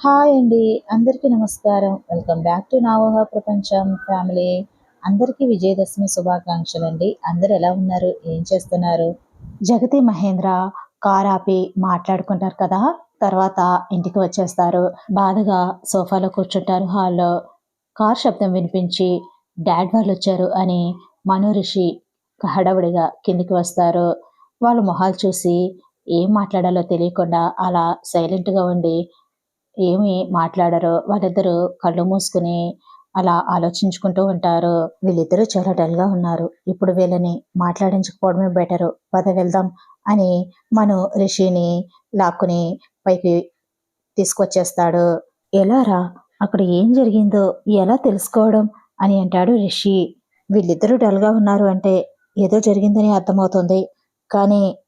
Hi అండి. అందరికీ నమస్కారం. వెల్కమ్ బ్యాక్ టు నావోహ ప్రపంచం ఫ్యామిలీ. అందరికీ విజయదశమి శుభాకాంక్షలు అండి అందరు ఎలా ఉన్నారు? ఏం చేస్తున్నారు? జగతి మహేంద్ర కార్ ఆపి మాట్లాడుకుంటారు కదా? తర్వాత ఇంటికి వచ్చేస్తారు. బాధగా సోఫాలో కూర్చుంటారు. హాల్లో కార్ శబ్దం వినిపించి డాడ్ వాళ్ళు వచ్చారు అని మనోరిషి రిషి కిందికి వస్తారు. వాళ్ళ మొహాలు చూసి ఏం మాట్లాడాలో తెలియకుండా అలా సైలెంట్గా ఉండి ఏమి మాట్లాడరు. వాళ్ళిద్దరూ కళ్ళు మూసుకుని అలా ఆలోచించుకుంటూ ఉంటారు. వీళ్ళిద్దరూ చాలా డల్గా ఉన్నారు. ఇప్పుడు వీళ్ళని మాట్లాడించకపోవడమే బెటరు. పద వెళ్దాం అని మను రిషిని లాక్కుని పైకి తీసుకొచ్చేస్తాడు. ఎలా రా? అక్కడ ఏం జరిగిందో? ఎలా తెలుసుకోవడం? అని అంటాడు రిషి. వీళ్ళిద్దరూ డల్గా ఉన్నారు అంటే ఏదో జరిగిందని అర్థమవుతుంది. కానీ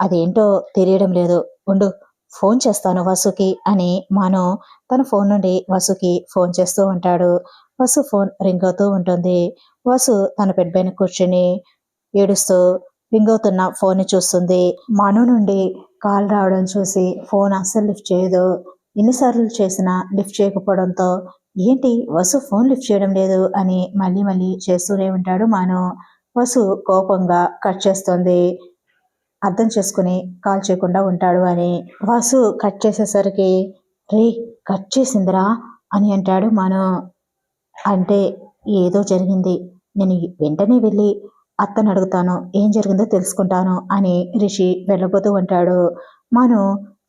అదేంటో తెలియడం లేదు. ఉండు ఫోన్ చేస్తాను వసుకి అని మాను తన ఫోన్ నుండి వసుకి ఫోన్ చేస్తూ ఉంటాడు. వసు ఫోన్ రింగ్ అవుతూ ఉంటుంది. వసు తన బెడ్ పైన కూర్చుని ఏడుస్తూ రింగ్ అవుతున్న ఫోన్ చూస్తుంది. మాను నుండి కాల్ రావడం చూసి ఫోన్ అస్సలు లిఫ్ట్ చేయదు. ఎన్నిసార్లు చేసినా లిఫ్ట్ చేయకపోవడంతో ఏంటి వసు ఫోన్ లిఫ్ట్ చేయడం లేదు అని మళ్ళీ మళ్ళీ చేస్తూనే ఉంటాడు మాను. వసు కోపంగా కట్ చేస్తుంది. అర్థం చేసుకుని కాల్ చేయకుండా ఉంటాడు అని. వాసు కట్ చేసేసరికి రే కట్ చేసిందిరా అని అంటాడు మను. అంటే ఏదో జరిగింది. నేను వెంటనే వెళ్ళి అత్తను అడుగుతాను. ఏం జరిగిందో తెలుసుకుంటాను అని రిషి వెళ్ళబోతూ ఉంటాడు. మను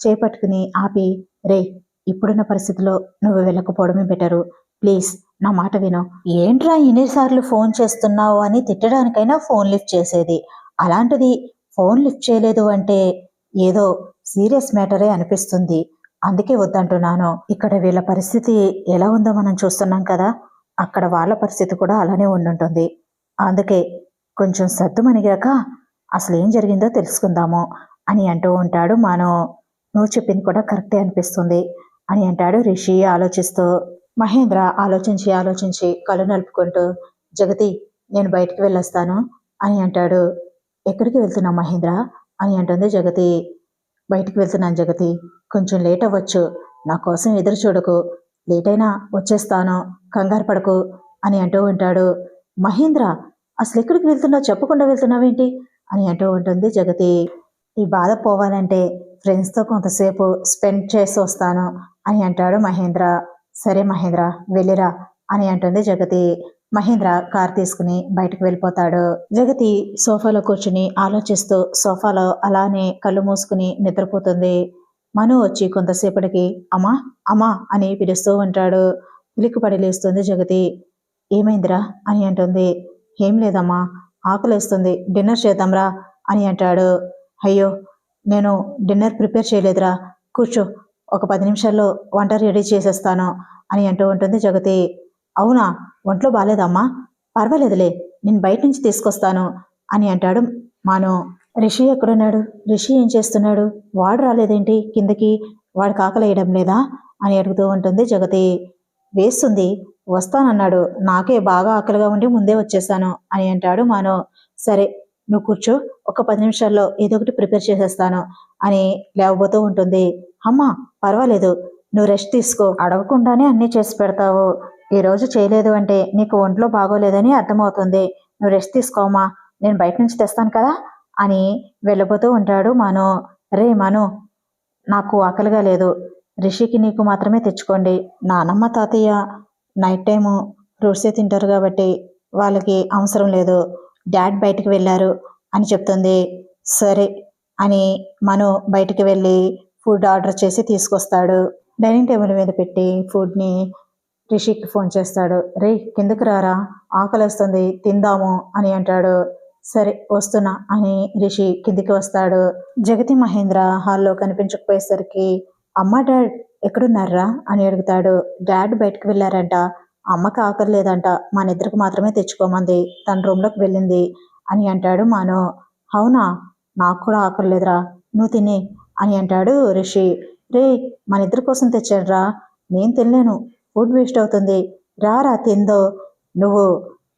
చేపట్టుకుని ఆపి రే ఇప్పుడున్న పరిస్థితిలో నువ్వు వెళ్ళకపోవడమే బెటరు. ప్లీజ్ నా మాట విను. ఏంట్రా ఎన్నిసార్లు ఫోన్ చేస్తున్నావు అని తిట్టడానికైనా ఫోన్ లిఫ్ట్ చేసేది? అలాంటిది ఫోన్ లిఫ్ట్ చేయలేదు అంటే ఏదో సీరియస్ మ్యాటరే అనిపిస్తుంది. అందుకే వద్దంటున్నాను. ఇక్కడ వీళ్ళ పరిస్థితి ఎలా ఉందో మనం చూస్తున్నాం కదా అక్కడ వాళ్ళ పరిస్థితి కూడా అలానే ఉండుంటుంది. అందుకే కొంచెం సర్దుమణిగాక అసలు ఏం జరిగిందో తెలుసుకుందాము అని అంటూ ఉంటాడు మాను. నువ్వు చెప్పింది కూడా కరెక్టే అనిపిస్తుంది అని అంటాడు రిషి ఆలోచిస్తూ. మహేంద్ర ఆలోచించి ఆలోచించి కళ్ళు నలుపుకుంటూ జగతి నేను బయటికి వెళ్ళొస్తాను అని అంటాడు. ఎక్కడికి వెళ్తున్నావు మహేంద్ర? అని అంటుంది జగతి. బయటికి వెళ్తున్నాను జగతి. కొంచెం లేట్ అవ్వచ్చు. నా కోసం ఎదురు చూడకు. లేట్ అయినా వచ్చేస్తాను. కంగారు పడకు అని అంటూ ఉంటాడు. మహేంద్ర అసలు ఎక్కడికి వెళ్తున్నావు? చెప్పకుండా వెళ్తున్నావేంటి? అని అంటూ ఉంటుంది జగతి. ఈ బాధ పోవాలంటే ఫ్రెండ్స్తో కొంతసేపు స్పెండ్ చేసి వస్తాను అని అంటాడు మహేంద్ర. సరే మహేంద్ర వెళ్ళిరా అని అంటుంది జగతి. మహేంద్ర కార్ తీసుకుని బయటకు వెళ్ళిపోతాడు. జగతి సోఫాలో కూర్చుని ఆలోచిస్తూ సోఫాలో అలానే కళ్ళు మూసుకుని నిద్రపోతుంది. మను వచ్చి కొంతసేపటికి అమ్మా అమ్మా అని పిలుస్తూ ఉంటాడు. పిలికిపడి లేస్తుంది జగతి. ఏమైందిరా? అని అంటుంది. ఏం లేదమ్మా ఆకలేస్తుంది. డిన్నర్ చేద్దాంరా అని అంటాడు. అయ్యో నేను డిన్నర్ ప్రిపేర్ చేయలేదురా. కూర్చో ఒక పది నిమిషాల్లో వంట రెడీ చేసేస్తాను అని అంటూ ఉంటుంది జగతి. అవునా? ఒంట్లో బాగాలేదమ్మా పర్వాలేదులే నేను బయట నుంచి తీసుకొస్తాను అని అంటాడు మాను. రిషి ఎక్కడున్నాడు? రిషి ఏం చేస్తున్నాడు? వాడు రాలేదేంటి? కిందకి వాడు కాకలేయడం లేదా? అని అడుగుతూ ఉంటుంది జగతి. వేస్తుంది వస్తానన్నాడు. నాకే బాగా ఆకలిగా ఉండి ముందే వచ్చేసాను అని అంటాడు మాను. సరే నువ్వు కూర్చో ఒక పది నిమిషాల్లో ఏదో ఒకటి ప్రిపేర్ చేసేస్తాను అని లేవబోతూ ఉంటుంది. అమ్మా పర్వాలేదు నువ్వు రెస్ట్ తీసుకో. అడగకుండానే అన్నీ చేసి పెడతావు. ఈ రోజు చేయలేదు అంటే నీకు ఒంట్లో బాగోలేదని అర్థమవుతుంది. నువ్వు రెస్ట్ తీసుకోమా? నేను బయట నుంచి తెస్తాను కదా? అని వెళ్ళబోతూ ఉంటాడు మను. రే మను నాకు ఆకలిగా లేదు. రిషికి నీకు మాత్రమే తెచ్చుకోండి. నానమ్మ తాతయ్య నైట్ టైము ఫ్రూట్సే తింటారు కాబట్టి వాళ్ళకి అవసరం లేదు. డాడ్ బయటికి వెళ్ళారు అని చెప్తుంది. సరే అని మను బయటికి వెళ్ళి ఫుడ్ ఆర్డర్ చేసి తీసుకొస్తాడు. డైనింగ్ టేబుల్ మీద పెట్టి ఫుడ్ని రిషికి ఫోన్ చేస్తాడు. రే కిందకు రారా? ఆకలిస్తుంది తిందాము అని అంటాడు. సరే వస్తున్నా అని రిషి కిందికి వస్తాడు. జగతి మహేంద్ర హాల్లో కనిపించకపోయేసరికి అమ్మ డాడ్ ఎక్కడున్నారా? అని అడుగుతాడు. డాడ్ బయటకు వెళ్ళారంట. అమ్మకి ఆకలి లేదంట మన ఇద్దరికి మాత్రమే తెచ్చుకోమంది. తన రూమ్లోకి వెళ్ళింది అని అంటాడు మాను అవునా? నాకు కూడా ఆకలి లేదురా నువ్వు తిని అని అంటాడు రిషి. రే మన ఇద్దరి కోసం తెచ్చాడురా నేను తినలేను. ఫుడ్ వేస్ట్ అవుతుంది. రారా తిందో. నువ్వు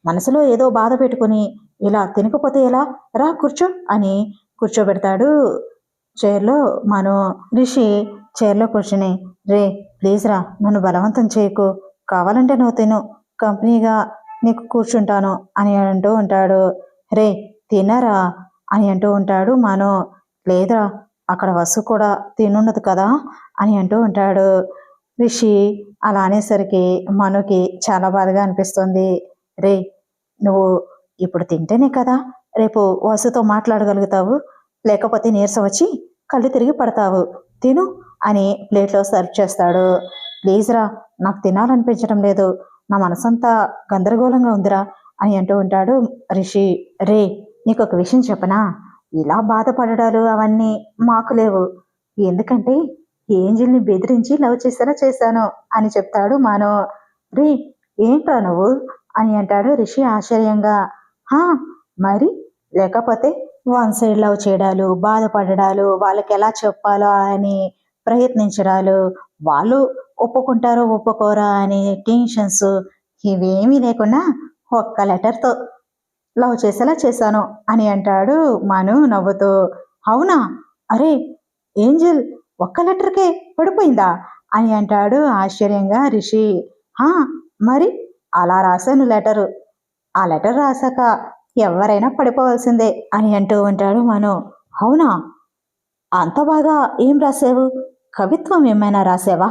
మనసులో ఏదో బాధ పెట్టుకుని ఇలా తినకపోతే ఎలా? రా కూర్చో అని కూర్చోబెడతాడు చైర్లో మను. రిషి చైర్లో కూర్చుని రే ప్లీజ్ రా నన్ను బలవంతం చేయకు. కావాలంటే నువ్వు తిను. కంపెనీగా నీకు కూర్చుంటాను అని అంటూ ఉంటాడు. రే తినరా అని అంటూ ఉంటాడు మను. లేదురా అక్కడ వసు కూడా తినున్నది కదా అని అంటూ ఉంటాడు. రిషి అలా అనేసరికి మనుకి చాలా బాధగా అనిపిస్తుంది. రే నువ్వు ఇప్పుడు తింటేనే కదా రేపు వసుతో మాట్లాడగలుగుతావు లేకపోతే నీరసం వచ్చి కళ్ళు తిరిగి పడతావు. తిను అని ప్లేట్లో సర్వ్ చేస్తాడు. ప్లీజ్ రా నాకు తినాలనిపించడం లేదు నా మనసంతా గందరగోళంగా ఉందిరా అని అంటూ ఉంటాడు రిషి. రే నీకు ఒక విషయం చెప్పనా? ఇలా బాధపడడాలు అవన్నీ మాకు లేవు. ఎందుకంటే ఏంజిల్ని బెదిరించి లవ్ చేసేలా చేశాను అని చెప్తాడు మానో రే ఏంట్రా నువ్వు? అని అంటాడు రిషి ఆశ్చర్యంగా. హా మరి? లేకపోతే వన్ సైడ్ లవ్ చేయడాలు బాధపడడాలు వాళ్ళకి ఎలా చెప్పాలో అని ప్రయత్నించడాలు వాళ్ళు ఒప్పుకుంటారో ఒప్పుకోరా అని టెన్షన్స్ ఇవేమీ లేకుండా ఒక్క లెటర్తో లవ్ చేసేలా చేశాను అని అంటాడు మను నవ్వుతూ. అవునా? అరే ఏంజల్ ఒక్క లెటర్కే పడిపోయిందా? అని అంటాడు ఆశ్చర్యంగా రిషి. "హా, మరి అలా రాశాను లెటరు. ఆ లెటర్ రాశాక ఎవరైనా పడిపోవాల్సిందే అని అంటూ ఉంటాడు మను. అవునా? అంత బాగా ఏం రాసావు కవిత్వం ఏమైనా రాసావా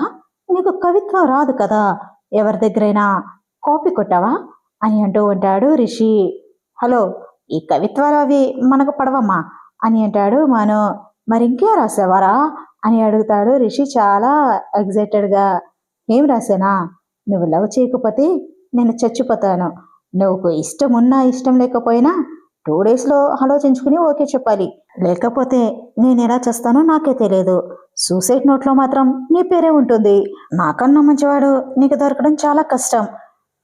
నీకు కవిత్వం రాదు కదా. ఎవరి దగ్గరైనా కాపీ కొట్టావా? అని అంటూ ఉంటాడు రిషి. హలో ఈ కవిత్వాలు అవి మనకు పడవమ్మా? అని అంటాడు మను. మరి ఇంకే రాసావారా అని అడుగుతాడు. రిషి చాలా ఎగ్జైటెడ్గా ఏం రాసానా? నువ్వు లవ్ చేయకపోతే నేను చచ్చిపోతాను. నువ్వు ఇష్టం ఉన్నా ఇష్టం లేకపోయినా టూ డేస్లో ఆలోచించుకుని ఓకే చెప్పాలి. లేకపోతే నేను ఎలా చేస్తానో నాకే తెలియదు. సూసైడ్ నోట్లో మాత్రం నీ పేరే ఉంటుంది. నాకన్నా మంచివాడు నీకు దొరకడం చాలా కష్టం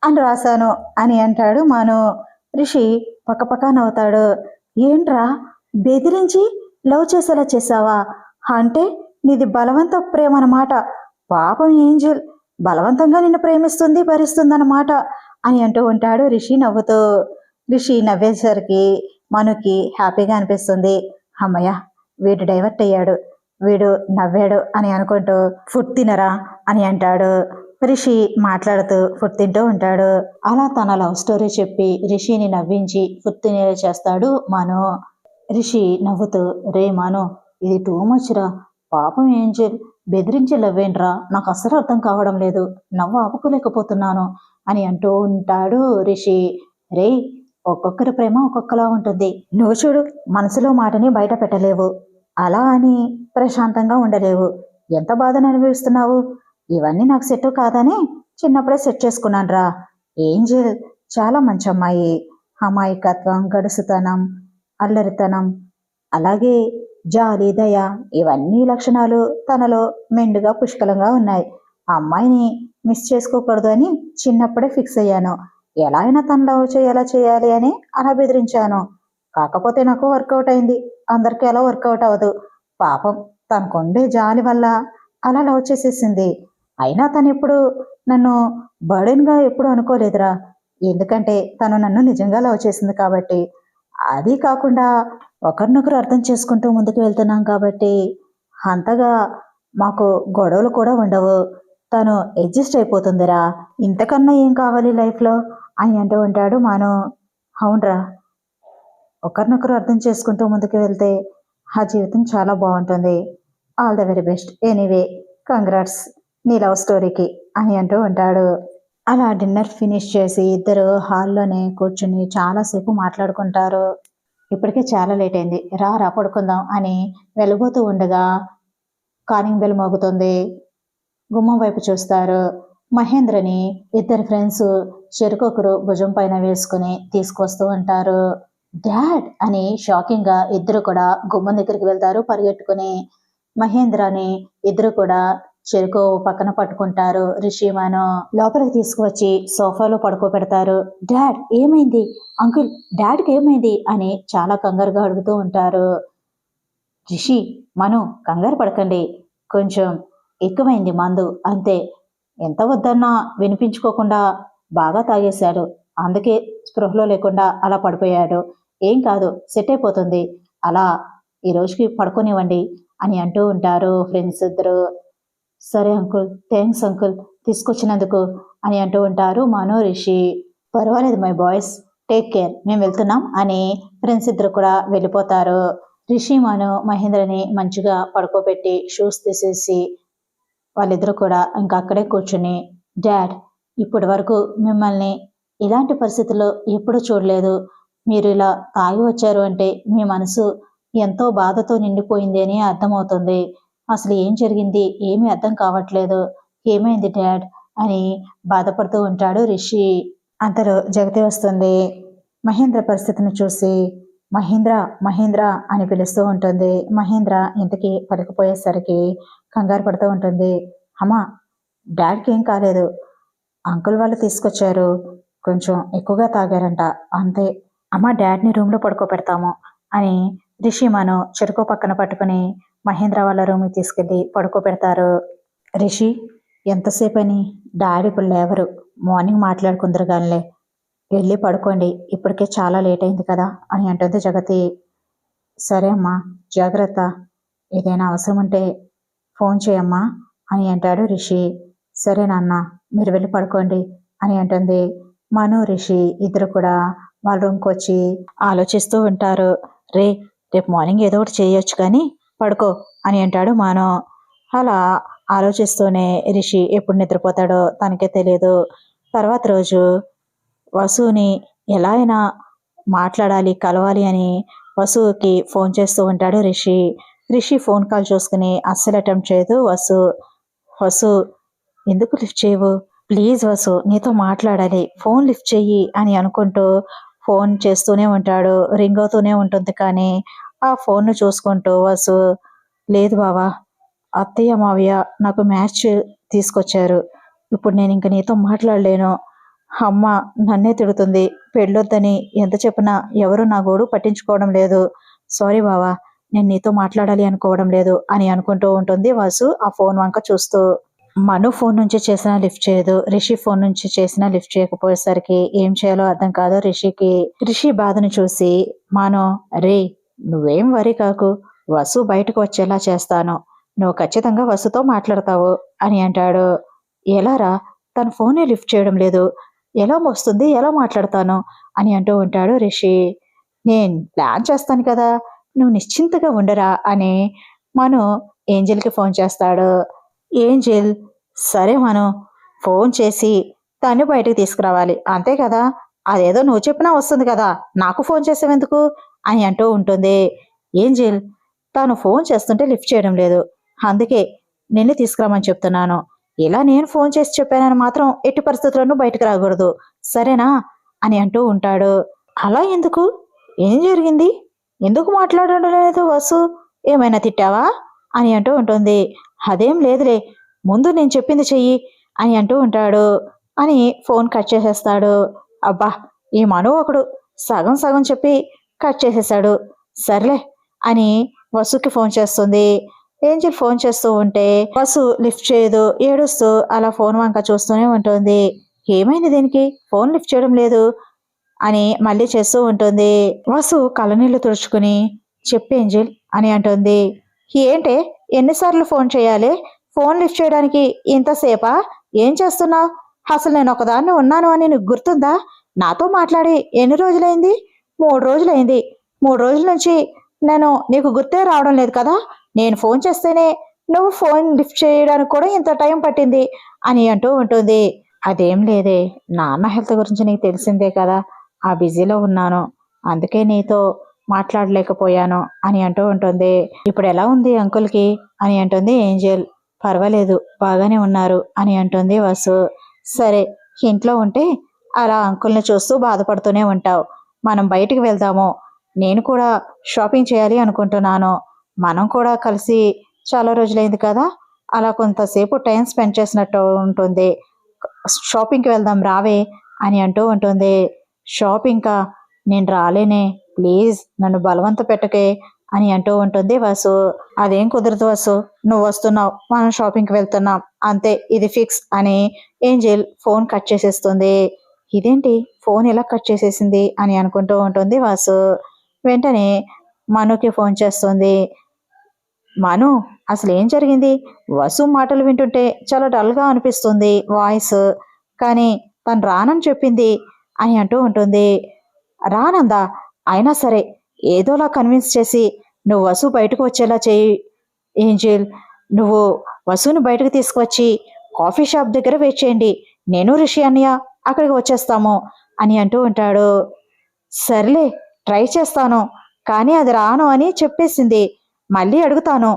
అని రాశాను అని అంటాడు మాను. రిషి పక్కపక్క నవ్వుతాడు. ఏంట్రా? బెదిరించి లవ్ చేసేలా చేసావా? అంటే నీది బలవంత ప్రేమ అన్నమాట పాపం ఏంజల్ బలవంతంగా నిన్ను ప్రేమిస్తుంది భరిస్తుందన్నమాట అని అంటూ ఉంటాడు రిషి నవ్వుతూ. రిషి నవ్వేసరికి మనుకి హ్యాపీగా అనిపిస్తుంది. అమ్మయ్య వీడు డైవర్ట్ అయ్యాడు. వీడు నవ్వాడు అని అనుకుంటూ ఫుడ్ తినరా అని అంటాడు. రిషి మాట్లాడుతూ ఫుడ్ తింటూ ఉంటాడు. అలా తన లవ్ స్టోరీ చెప్పి రిషిని నవ్వించి ఫుడ్ తినేలా చేస్తాడు మను. రిషి నవ్వుతూ రే మను ఇది టూ మచ్ రా. పాపం ఏంజెల్ బెదిరించి లవ్వేంట్రా? నాకు అసలు అర్థం కావడం లేదు. నవ్వు ఆపుకోలేకపోతున్నాను అని అంటూ ఉంటాడు రిషి. రే ఒక్కొక్కరి ప్రేమ ఒక్కొక్కలా ఉంటుంది. నువ్వు చూడు మనసులో మాటని బయట పెట్టలేవు. అలా అని ప్రశాంతంగా ఉండలేవు. ఎంత బాధను అనుభవిస్తున్నావు? ఇవన్నీ నాకు సెట్ కాదని చిన్నప్పుడే సెట్ చేసుకున్నాను రా చాలా మంచి అమ్మాయి. అమాయకత్వం గడుసుతనం అల్లరితనం. అలాగే జాలి దయ ఇవన్నీ లక్షణాలు తనలో మెండుగా పుష్కలంగా ఉన్నాయి. ఆ అమ్మాయిని మిస్ చేసుకోకూడదు అని చిన్నప్పుడే ఫిక్స్ అయ్యాను. ఎలా అయినా తను లవ్ చేయాలా చేయాలి అని అలా బెదిరించాను కాకపోతే నాకు వర్కౌట్ అయింది. అందరికీ అలా వర్కౌట్ అవ్వదు. పాపం తనకుండే జాలి వల్ల అలా లవ్ చేసేసింది. అయినా తను ఎప్పుడు నన్ను బర్డెన్గా ఎప్పుడు అనుకోలేదురా. ఎందుకంటే తను నన్ను నిజంగా లవ్ చేసింది కాబట్టి. అది కాకుండా ఒకరినొకరు అర్థం చేసుకుంటూ ముందుకు వెళ్తున్నాం కాబట్టి అంతగా మాకు గొడవలు కూడా ఉండవు. తను అడ్జస్ట్ అయిపోతుందిరా. ఇంతకన్నా ఏం కావాలి లైఫ్లో? అని అంటూ ఉంటాడు మాను. అవునరా. ఒకరినొకరు అర్థం చేసుకుంటూ ముందుకు వెళ్తే ఆ జీవితం చాలా బాగుంటుంది. All the very best. Anyway congrats. నీ లవ్ స్టోరీకి అని అంటూ ఉంటాడు. అలా డిన్నర్ ఫినిష్ చేసి ఇద్దరు హాల్లోనే కూర్చుని చాలాసేపు మాట్లాడుకుంటారు. ఇప్పటికే చాలా లేట్ అయింది. రా రా పడుకుందాం అని వెళ్ళబోతూ ఉండగా కాలింగ్ బెల్ మోగుతుంది. గుమ్మం వైపు చూస్తారు. మహేంద్రని ఇద్దరు ఫ్రెండ్స్ చెరుకొకరు భుజం పైన వేసుకుని తీసుకొస్తూ ఉంటారు. డాడ్! అని షాకింగ్గా ఇద్దరు కూడా గుమ్మం దగ్గరికి వెళ్తారు. పరిగెట్టుకుని మహేంద్రని ఇద్దరు కూడా చెరుకు పక్కన పట్టుకుంటారు. రిషిమాను లోపలికి తీసుకువచ్చి సోఫాలో పడుకోబెడతారు. డాడ్ ఏమైంది? అంకుల్ డాడ్కి ఏమైంది? అని చాలా కంగారుగా అడుగుతూ ఉంటారు. రిషి మను కంగారు పడకండి. కొంచెం ఎక్కువైంది మందు. అంతే. ఎంత వద్దన్నా వినిపించుకోకుండా బాగా తాగేశాడు. అందుకే స్పృహలో లేకుండా అలా పడిపోయాడు. ఏం కాదు సెట్ అయిపోతుంది. అలా ఈ రోజుకి పడుకునివ్వండి అని అంటూ ఉంటారు ఫ్రెండ్స్ ఇద్దరు. సరే అంకుల్ థ్యాంక్స్ అంకుల్ తీసుకొచ్చినందుకు అని అంటూ ఉంటారు మనో రిషి. పర్వాలేదు మై బాయ్స్ టేక్ కేర్ మేము వెళ్తున్నాం అని ఫ్రెండ్స్ ఇద్దరు కూడా వెళ్ళిపోతారు. రిషి మను మహేంద్రని మంచిగా పడుకోబెట్టి షూస్ తీసేసి వాళ్ళిద్దరూ కూడా ఇంకా అక్కడే కూర్చుని డాడ్ ఇప్పటి వరకు మిమ్మల్ని ఇలాంటి పరిస్థితుల్లో ఎప్పుడూ చూడలేదు. మీరు ఇలా తాగి వచ్చారు అంటే మీ మనసు ఎంతో బాధతో నిండిపోయింది అని అర్థమవుతుంది. అసలు ఏం జరిగింది? ఏమీ అర్థం కావట్లేదు. ఏమైంది డాడ్? అని బాధపడుతూ ఉంటాడు రిషి. అంతలో జగతి వస్తుంది. మహేంద్ర పరిస్థితిని చూసి మహేంద్ర మహేంద్ర అని పిలుస్తూ ఉంటుంది. మహేంద్ర ఇంతకీ పడకపోయేసరికి కంగారు పడుతూ ఉంటుంది. అమ్మా డాడ్కి ఏం కాలేదు. అంకుల్ వాళ్ళు తీసుకొచ్చారు. కొంచెం ఎక్కువగా తాగారంట. అంతే. అమ్మ డాడ్ని రూమ్లో పడుకోబెడతాము అని రిషి మను చెరుకు పక్కన పట్టుకుని మహేంద్ర వాళ్ళ రూమ్కి తీసుకెళ్ళి పడుకోబెడతారు. రిషి ఎంతసేపు అని డాడీ ఇప్పుడు లేవరు. మార్నింగ్ మాట్లాడుకుందరు గానిలే. వెళ్ళి పడుకోండి. ఇప్పటికే చాలా లేట్ అయింది కదా అని అంటుంది జగతి. సరే అమ్మా జాగ్రత్త. ఏదైనా అవసరం ఉంటే ఫోన్ చేయమ్మా అని అంటాడు రిషి. సరే నాన్న మీరు వెళ్ళి పడుకోండి అని అంటుంది. మను రిషి ఇద్దరు కూడా వాళ్ళ రూమ్కి వచ్చి ఆలోచిస్తూ ఉంటారు. రే రేపు మార్నింగ్ ఏదో ఒకటి చేయొచ్చు కానీ పడుకో అని అంటాడు మానో. అలా ఆలోచిస్తూనే రిషి ఎప్పుడు నిద్రపోతాడో తనకే తెలియదు. తర్వాత రోజు వసుని ఎలా అయినా మాట్లాడాలి కలవాలి అని వసుకి ఫోన్ చేస్తూ ఉంటాడు రిషి. రిషి ఫోన్ కాల్ చూసుకుని అస్సలు అటెంప్ట్ చేయదు వసు. వసు ఎందుకు లిఫ్ట్ చేయవు? ప్లీజ్ వసు నీతో మాట్లాడాలి. ఫోన్ లిఫ్ట్ చెయ్యి అని అనుకుంటూ ఫోన్ చేస్తూనే ఉంటాడు. రింగ్ అవుతూనే ఉంటుంది కానీ ఆ ఫోన్ను చూసుకుంటూ వసు లేదు బావా అత్తయ్య మావయ్య నాకు మ్యాచ్ తీసుకొచ్చారు. ఇప్పుడు నేను ఇంక నీతో మాట్లాడలేను. అమ్మ నన్నే తిడుతుంది. పెళ్ళొద్దని ఎంత చెప్పినా ఎవరు నా గోడు పట్టించుకోవడం లేదు. సారీ బావా నేను నీతో మాట్లాడాలి అనుకోవడం లేదు అని అనుకుంటూ ఉంటుంది వాసు ఆ ఫోన్ వంక చూస్తూ. మను ఫోన్ నుంచి చేసినా లిఫ్ట్ చేయదు. రిషి ఫోన్ నుంచి చేసినా లిఫ్ట్ చేయకపోయేసరికి ఏం చేయాలో అర్థం కాదు రిషికి. రిషి బాధను చూసి మాను రే నువ్వేం వరి కాకు. వసు బయటకు వచ్చేలా చేస్తాను. నువ్వు ఖచ్చితంగా వసుతో మాట్లాడతావు అని అంటాడు. ఎలారా తన ఫోనే లిఫ్ట్ చేయడం లేదు. ఎలా వస్తుంది? ఎలా మాట్లాడతాను? అని అంటూ ఉంటాడు రిషి. నేను ప్లాన్ చేస్తాను కదా. నువ్వు నిశ్చింతగా ఉండరా అని మను ఏంజల్కి ఫోన్ చేస్తాడు. ఏంజెల్? సరే మను. ఫోన్ చేసి తను బయటకు తీసుకురావాలి. అంతే కదా. అదేదో నువ్వు చెప్పినా వస్తుంది కదా. నాకు ఫోన్ చేసేవెందుకు? అని అంటూ ఉంటుంది. ఏంజిల్ తాను ఫోన్ చేస్తుంటే లిఫ్ట్ చేయడం లేదు. అందుకే నిన్ను తీసుకురామని చెప్తున్నాను. ఇలా నేను ఫోన్ చేసి చెప్పానని మాత్రం ఎట్టి పరిస్థితుల్లోనూ బయటకు రాకూడదు. సరేనా? అని అంటూ ఉంటాడు. అలా ఎందుకు? ఏం జరిగింది? ఎందుకు మాట్లాడడం లేదు వసు? ఏమైనా తిట్టావా? అని అంటూ ఉంటుంది. అదేం లేదులే. ముందు నేను చెప్పింది చెయ్యి అని అంటూ ఉంటాడు. అని ఫోన్ కట్ చేసేస్తాడు. అబ్బా ఈ మను ఒకడు. సగం సగం చెప్పి కట్ చేసేసాడు. సర్లే అని వసుకి ఫోన్ చేస్తుంది. ఏంజిల్ ఫోన్ చేస్తూ ఉంటే వసు లిఫ్ట్ చేయదు. ఏడుస్తూ అలా ఫోన్ వంక చూస్తూనే ఉంటుంది. ఏమైంది దీనికి? ఫోన్ లిఫ్ట్ చేయడం లేదు అని మళ్ళీ చేస్తూ ఉంటుంది. వసు కళ్ళనీళ్ళు తుడుచుకుని చెప్పు ఏంజిల్ అని అంటుంది. ఏంటే? ఎన్నిసార్లు ఫోన్ చేయాలి? ఫోన్ లిఫ్ట్ చేయడానికి ఇంతసేపా ఏం చేస్తున్నావు? అసలు నేను ఒకదాన్ని ఉన్నాను అని నీకు గుర్తుందా? నాతో మాట్లాడి ఎన్ని రోజులైంది? మూడు రోజులైంది. మూడు రోజుల నుంచి నేను నీకు గుర్తే రావడం లేదు కదా? నేను ఫోన్ చేస్తేనే నువ్వు ఫోన్ లిఫ్ట్ చేయడానికి కూడా ఇంత టైం పట్టింది అని అంటూ ఉంటుంది. అదేం లేదే. నాన్న హెల్త్ గురించి నీకు తెలిసిందే కదా. ఆ బిజీలో ఉన్నాను. అందుకే నీతో మాట్లాడలేకపోయాను అని అంటూ ఉంటుంది. ఇప్పుడు ఎలా ఉంది అంకుల్కి? అని అంటుంది ఏంజల్. పర్వాలేదు బాగానే ఉన్నారు అని అంటుంది వసు. సరే ఇంట్లో ఉంటే అలా అంకుల్ని చూస్తూ బాధపడుతూనే ఉంటావు. మనం బయటికి వెళ్దాము. నేను కూడా షాపింగ్ చేయాలి అనుకుంటున్నాను. మనం కూడా కలిసి చాలా రోజులైంది కదా. అలా కొంతసేపు టైం స్పెండ్ చేసినట్టు ఉంటుంది. షాపింగ్కి వెళ్దాం రావే అని అంటూ ఉంటుంది. షాపింగ్ నేను రాలేనే ప్లీజ్ నన్ను బలవంత పెట్టకే అని అంటూ ఉంటుంది వసు. అదేం కుదరదు వసు నువ్వు వస్తున్నావు మనం షాపింగ్కి వెళ్తున్నాం అంతే ఇది ఫిక్స్ అని ఏంజెల్ ఫోన్ కట్ చేసేస్తుంది. ఇదేంటి? ఫోన్ ఎలా కట్ చేసేసింది అని అనుకుంటూ ఉంటుంది వాసు. వెంటనే మనుకి ఫోన్ చేస్తుంది. మను అసలు ఏం జరిగింది? వసు మాటలు వింటుంటే చాలా డల్గా అనిపిస్తుంది వాయిస్. కానీ తను రానని చెప్పింది అని అంటూ ఉంటుంది. రానందా? అయినా సరే ఏదోలా కన్విన్స్ చేసి నువ్వు వసు బయటకు వచ్చేలా చేయి ఏంజిల్. నువ్వు వసును బయటకు తీసుకువచ్చి కాఫీ షాప్ దగ్గర వెయిట్ చేయండి. నేను రిషి అన్నయ్య అక్కడికి వచ్చేస్తాము. అని అంటూ ఉంటాడు. సర్లే ట్రై చేస్తాను కానీ అది రాను అని చెప్పేసింది. మళ్ళీ అడుగుతాను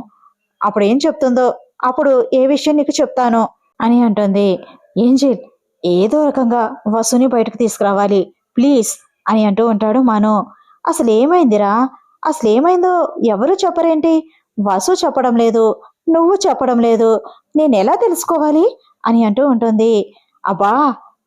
అప్పుడు ఏం చెప్తుందో అప్పుడు ఏ విషయం నీకు చెప్తాను అని అంటుంది. ఏంజిల్ ఏదో రకంగా వసుని బయటకు తీసుకురావాలి ప్లీజ్ అని అంటూ ఉంటాడు మను. అసలు ఏమైందిరా అసలు ఏమైందో ఎవరు చెప్పరేంటి? వసు చెప్పడం లేదు నువ్వు చెప్పడం లేదు నేను ఎలా తెలుసుకోవాలి? అని అంటూ ఉంటుంది. అబ్బా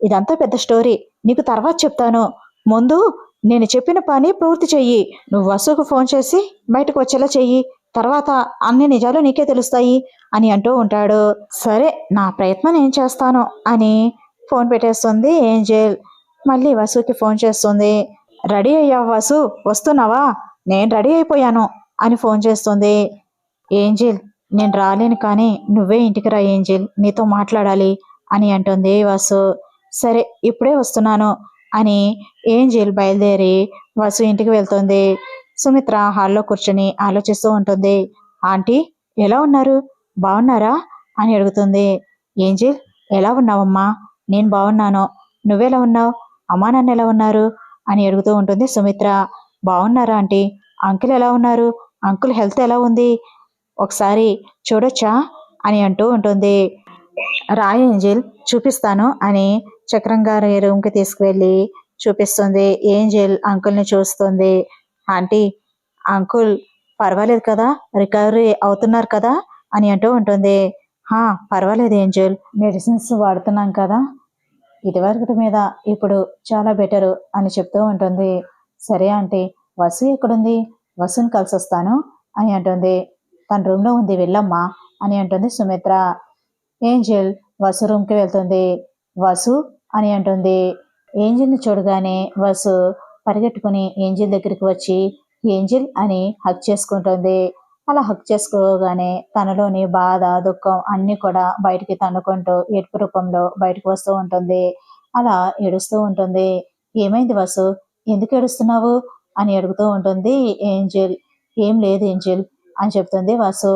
ఇదంతా పెద్ద స్టోరీ. నీకు తర్వాత చెప్తాను. ముందు నేను చెప్పిన పని పూర్తి చెయ్యి. నువ్వు వసుకు ఫోన్ చేసి బయటకు వచ్చేలా చెయ్యి. తర్వాత అన్ని నిజాలు నీకే తెలుస్తాయి అని అంటూ ఉంటాడు. సరే నా ప్రయత్నం నేను చేస్తాను అని ఫోన్ పెట్టేస్తుంది ఏంజెల్. మళ్ళీ వసుకి ఫోన్ చేస్తుంది. రెడీ అయ్యావు వసు వస్తున్నావా? నేను రెడీ అయిపోయాను అని ఫోన్ చేస్తుంది. ఏంజిల్ నేను రాలేను కానీ నువ్వే ఇంటికి రా ఏంజిల్ నీతో మాట్లాడాలి అని అంటుంది వసు. సరే ఇప్పుడే వస్తున్నాను అని ఏంజెల్ బయలుదేరి వసు ఇంటికి వెళ్తుంది. సుమిత్ర హాల్లో కూర్చొని ఆలోచిస్తూ ఉంటుంది. ఆంటీ ఎలా ఉన్నారు? బాగున్నారా అని అడుగుతుంది. ఏంజిల్ ఎలా ఉన్నావమ్మా? నేను బాగున్నాను నువ్వెలా ఉన్నావు? అమ్మా నాన్న ఎలా ఉన్నారు? అని అడుగుతూ ఉంటుంది సుమిత్ర. బాగున్నారా ఆంటీ? అంకుల్ ఎలా ఉన్నారు? అంకుల్ హెల్త్ ఎలా ఉంది? ఒకసారి చూడొచ్చా? అని అంటూ ఉంటుంది. రాయ్ ఏంజెల్ చూపిస్తాను అని చక్రం గారి రూమ్కి తీసుకువెళ్ళి చూపిస్తుంది. ఏంజెల్ అంకుల్ని చూస్తుంది. ఆంటీ అంకుల్ పర్వాలేదు కదా? రికవరీ అవుతున్నారు కదా? అని అంటూ ఉంటుంది. హా పర్వాలేదు ఏంజెల్ మెడిసిన్స్ వాడుతున్నాం కదా? ఇదివరకటి మీద ఇప్పుడు చాలా బెటరు అని చెప్తూ ఉంటుంది. సరే ఆంటీ వసు ఎక్కడుంది? వసుని కలిసి వస్తాను అని అంటుంది. తన రూమ్లో ఉంది వెళ్ళమ్మా అని అంటుంది సుమిత్ర. ఏంజెల్ వసు రూమ్కి వెళ్తుంది. వసు అని అంటుంది. ఏంజిల్ని చూడగానే వసు పరిగెట్టుకుని ఏంజెల్ దగ్గరికి వచ్చి ఏంజెల్ అని హక్ చేసుకుంటుంది. అలా హక్ చేసుకోగానే తనలోని బాధ దుఃఖం అన్నీ కూడా బయటికి తన్నుకుంటూ ఏడుపు రూపంలో బయటకు వస్తూ ఉంటుంది. అలా ఏడుస్తూ ఉంటుంది. ఏమైంది వసు? ఎందుకు ఏడుస్తున్నావు? అని అడుగుతూ ఉంటుంది ఏంజెల్. ఏం లేదు ఏంజెల్ అని చెప్తుంది వాసు.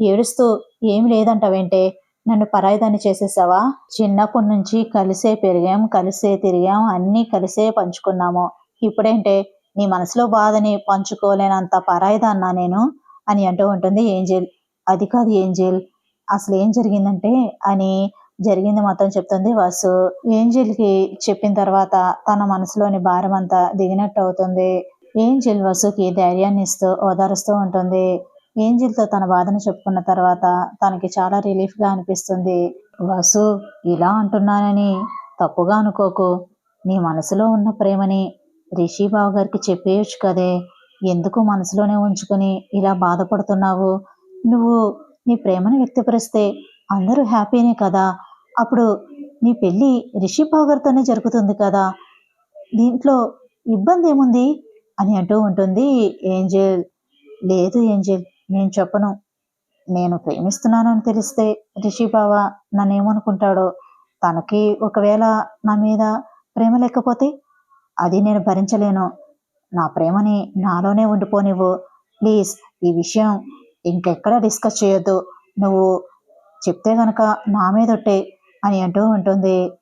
ఏడుస్తూ ఏం లేదంటావేంటే నన్ను పరాయిదాన్ని చేసేసావా? చిన్నప్పటి నుంచి కలిసే పెరిగాం కలిసే తిరిగాం అన్నీ కలిసే పంచుకున్నాము. ఇప్పుడేంటే నీ మనసులో బాధని పంచుకోలేనంత పరాయిదాన్నా నేను? అని అంటూ ఉంటుంది ఏంజెల్. అది కాదు ఏంజెల్. అసలు ఏం జరిగిందంటే అని జరిగింది మొత్తం చెప్తుంది వాసు. ఏంజెల్కి చెప్పిన తర్వాత తన మనసులోని భారం అంతా దిగినట్టు అవుతుంది. ఏంజెల్ వసుకి ధైర్యాన్ని ఇస్తూ ఓదారుస్తూ ఉంటుంది. ఏంజిల్తో తన బాధను చెప్పుకున్న తర్వాత తనకి చాలా రిలీఫ్గా అనిపిస్తుంది. వసు ఇలా అంటున్నానని తప్పుగా అనుకోకు. నీ మనసులో ఉన్న ప్రేమని రిషి బావ గారికి చెప్పేయచ్చు కదే. ఎందుకు మనసులోనే ఉంచుకొని ఇలా బాధపడుతున్నావు? నువ్వు నీ ప్రేమను వ్యక్తపరిస్తే అందరూ హ్యాపీనే కదా. అప్పుడు నీ పెళ్ళి రిషి బావగారితోనే జరుగుతుంది కదా. దీంట్లో ఇబ్బంది ఏముంది అని అంటూ ఉంటుంది ఏంజెల్. లేదు ఏంజెల్. నేను చెప్పను. నేను ప్రేమిస్తున్నాను అని తెలిస్తే రిషి బావ నన్నేమనుకుంటాడో? తనకి ఒకవేళ నా మీద ప్రేమ లేకపోతే అది నేను భరించలేను. నా ప్రేమని నాలోనే ఉండిపోనివ్వు. ప్లీజ్ ఈ విషయం ఇంకెక్కడ డిస్కస్ చేయొద్దు. నువ్వు చెప్తే గనక నా మీద ఒట్టే అని అంటూ ఉంటుంది.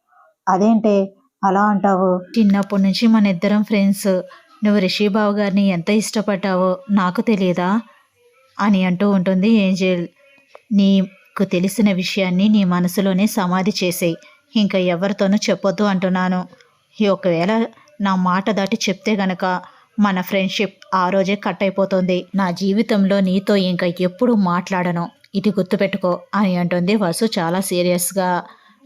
అదేంటే అలా అంటావు? చిన్నప్పటి నుంచి మన ఇద్దరం ఫ్రెండ్స్. నువ్వు రిషిబాబు గారిని ఎంత ఇష్టపడ్డావో నాకు తెలియదా? అని అంటూ ఉంటుంది ఏంజెల్. నీకు తెలిసిన విషయాన్ని నీ మనసులోనే సమాధి చేసేయి. ఇంకా ఎవరితోనూ చెప్పొద్దు అంటున్నాను. ఈ ఒకవేళ నా మాట దాటి చెప్తే గనక మన ఫ్రెండ్షిప్ ఆ రోజే కట్ అయిపోతుంది. నా జీవితంలో నీతో ఇంకా ఎప్పుడు మాట్లాడను. ఇది గుర్తుపెట్టుకో అని అంటుంది వసు చాలా సీరియస్గా.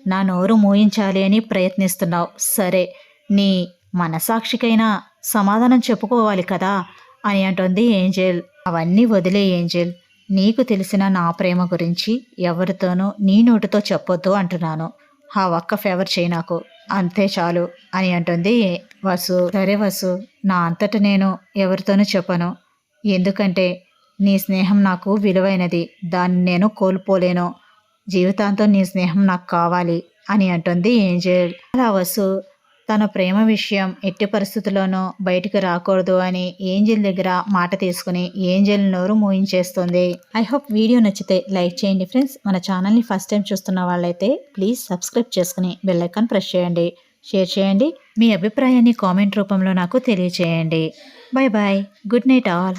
నా నోరు మూయించాలి అని ప్రయత్నిస్తున్నావు. సరే నీ మనసాక్షికైనా సమాధానం చెప్పుకోవాలి కదా అని అంటుంది ఏంజెల్. అవన్నీ వదిలే ఏంజెల్. నీకు తెలిసిన నా ప్రేమ గురించి ఎవరితోనూ నీ నోటితో చెప్పొద్దు అంటున్నాను. ఆ ఒక్క ఫేవర్ చేయి నాకు. అంతే చాలు అని అంటుంది వసు. సరే వసు నా అంతట నేను ఎవరితోనూ చెప్పను. ఎందుకంటే నీ స్నేహం నాకు విలువైనది. దాన్ని నేను కోల్పోలేను. జీవితాంతం నీ స్నేహం నాకు కావాలి అని అంటుంది ఏంజెల్. అలా వసు తన ప్రేమ విషయం ఎట్టి పరిస్థితుల్లోనూ బయటికి రాకూడదు అని ఏంజెల్ దగ్గర మాట తీసుకుని ఏంజెల్ నోరు మూయించేస్తుంది. ఐ హోప్ వీడియో నచ్చితే లైక్ చేయండి ఫ్రెండ్స్. మన ఛానల్ని ఫస్ట్ టైం చూస్తున్న వాళ్ళైతే ప్లీజ్ సబ్స్క్రైబ్ చేసుకుని బెల్లైకాన్ ప్రెస్ చేయండి. షేర్ చేయండి. మీ అభిప్రాయాన్ని కామెంట్ రూపంలో నాకు తెలియచేయండి. Bye bye good night all